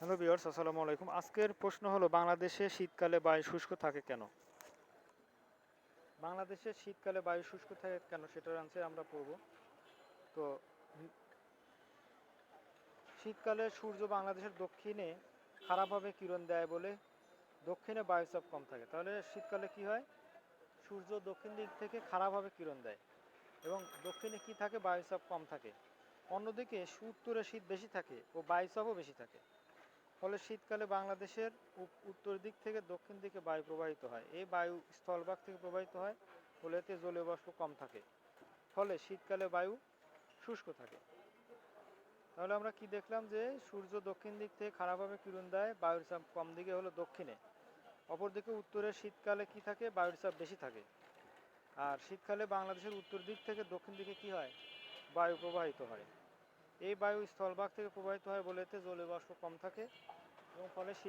Hello বিয়ার্স আসসালামু আলাইকুম। আজকের প্রশ্ন হলো, বাংলাদেশে শীতকালে বায়ু শুষ্ক থাকে কেন? বাংলাদেশে শীতকালে বায়ু শুষ্ক থাকে কেন সেটার আনসার আমরা পড়ব। তো, শীতকালে সূর্য বাংলাদেশের দক্ষিণে খারাপভাবে কিরণ দেয় বলে দক্ষিণে বায়ুচাপ কম থাকে। তাহলে শীতকালে কি হয়? সূর্য দক্ষিণ দিক থেকে খারাপভাবে কিরণ দেয় এবং দক্ষিণে কি থাকে? বায়ুচাপ কম থাকে। অন্যদিকে উত্তরে শীত বেশি থাকে ও বায়ুচাপও বেশি থাকে। ফলে শীতকালে বাংলাদেশের উত্তর দিক থেকে দক্ষিণ দিকে বায়ু প্রবাহিত হয়। এই বায়ু স্থলভাগ থেকে প্রবাহিত হয়, ফলে এতে জলীয় কম থাকে। ফলে শীতকালে বায়ু শুষ্ক থাকে। তাহলে আমরা কি দেখলাম যে, সূর্য দক্ষিণ দিক থেকে খারাপভাবে কিরণ দেয়, বায়ুর চাপ কম দিকে হলো দক্ষিণে। অপরদিকে উত্তরে শীতকালে কি থাকে, বায়ুর চাপ বেশি থাকে। আর শীতকালে বাংলাদেশের উত্তর দিক থেকে দক্ষিণ দিকে কি হয়, বায়ু প্রবাহিত হয়। এই বায়ু স্থলভাগ থেকে প্রবাহিত হয় বলে এতে জলীয় বাষ্প কম থাকে এবং ফলে শীত